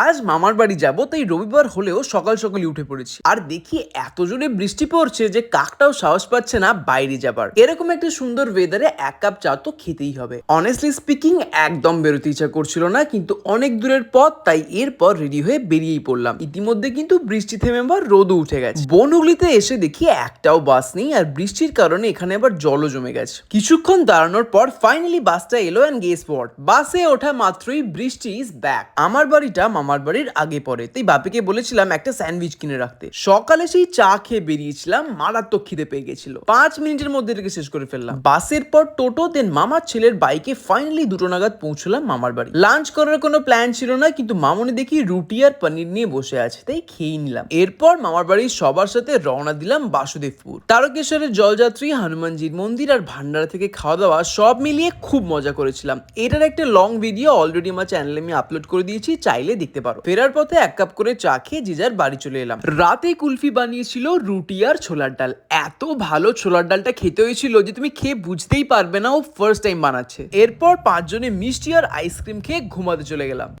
আজ মামার বাড়ি যাব, তাই রবিবার হলেও সকাল সকালই উঠে পড়েছি। আর দেখি এত জোরে বৃষ্টি পড়ছে যে কাকটাও সাহস পাচ্ছে না বাইরে যাবার। এরকম একটা সুন্দর ওয়েদারে এক কাপ চা তো খেতেই হবে। অনেস্টলি স্পিকিং একদম বেরোতে ইচ্ছা করছিল না, কিন্তু অনেক দূরের পথ, তাই এরপর রেডি হয়ে বেরিয়েই পড়লাম। ইতিমধ্যে কিন্তু বৃষ্টি থেমে আবার রোদও উঠে গেছে। বনগুলিতে এসে দেখি একটাও বাস নেই, আর বৃষ্টির কারণে এখানে আবার জলও জমে গেছে। কিছুক্ষণ দাঁড়ানোর পর ফাইনালি বাসটা এলো অ্যান্ড গে স্পট বাসে ওঠা মাত্রই বৃষ্টি ইজ ব্যাক আমার বাড়িটা মামার বাড়ির আগে পরে তাই বাপিকে বলেছিলাম একটা স্যান্ডউইচ কিনে রাখতে। সকালে সেই চা খেয়ে বেরিয়েছিলাম, মারাত্মক খিদে পেয়ে গেছিল। পাঁচ মিনিটের মধ্যে এটাকে শেষ করে ফেললাম। বাসের পর টোটো দেন মামার ছেলের বাইকে ফাইনালি দুটো নাগাদ পৌঁছলাম মামার বাড়ি। লাঞ্চ করার কোনো প্ল্যান ছিল না, কিন্তু মামনি দেখি রুটি আর পনির নিয়ে বসে আছে, তাই খেয়ে নিলাম। এরপর মামার বাড়ির সবার সাথে রওনা দিলাম বাসুদেবপুর। তারকেশ্বরের জলযাত্রী, হনুমানজির মন্দির আর ভান্ডারা থেকে খাওয়া দাওয়া সব মিলিয়ে খুব মজা করেছিলাম। এটার একটা লং ভিডিও অলরেডি আমার চ্যানেলে আমি আপলোড করে দিয়েছি, চাইলে দেখতে পারো। ফেরার পথে এক কাপ করে চা খেয়ে যে যার বাড়ি চলে এলাম। রাতে কুলফি বানিয়েছিল রুটি আর ছোলার ডাল। এত ভালো ছোলার ডালটা খেতে হয়েছিল যে তুমি খেয়ে বুঝতেই পারবে না ও ফার্স্ট টাইম বানাচ্ছে। এরপর পাঁচজনে মিষ্টি আর আইসক্রিম খেয়ে ঘুমাতে চলে গেলাম।